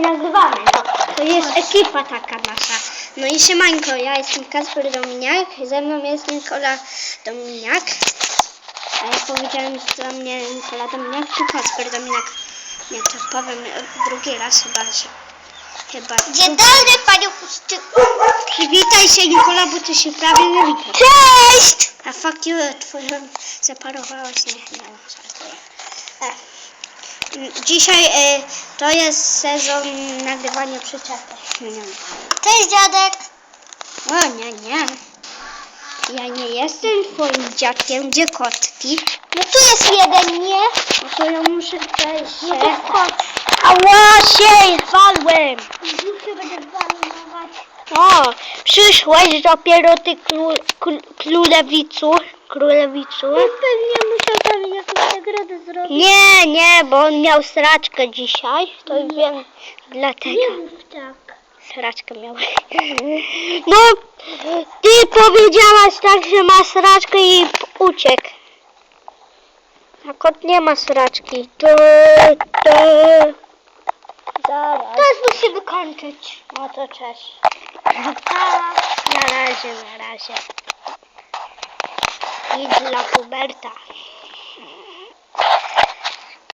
i nagrywamy. No, to jest ekipa taka nasza. No i siemanko, ja jestem Kasper Dominiak, ze mną jest Nikola Dominiak. A ja powiedziałem, że to mnie Nikola Dominiak czy Kasper Dominiak. Nie, to powiem drugi raz chyba, że... Chyba... Dzień dobry, panią Puszczyku. Przywitaj się Nikola, bo ty się prawie nie witasz. Cześć! A fuck you, twoją zaparowałaś, nie, nie, żartuję. E, Dzisiaj e, to jest sezon nagrywania nie. Cześć, dziadek. O nie, nie. Ja nie jestem twoim dziadkiem, gdzie kotki? No tu jest jeden, nie? No to ja muszę przejść No to chodź. Ała się, walłem. Będę. O, przyszłeś dopiero ty król, król, królewicu, królewicu. Pewnie musiał tam jakąś nagrodę zrobić. Nie, nie, bo on miał sraczkę dzisiaj, to wiem, dlatego Nie mów tak. sraczkę miał. No, ty powiedziałaś tak, że ma sraczkę i uciekł. A kot nie ma sraczki. To, to... Zaraz. Teraz musi wykończyć. No to cześć. Tak. Na razie, na razie. Dla Huberta.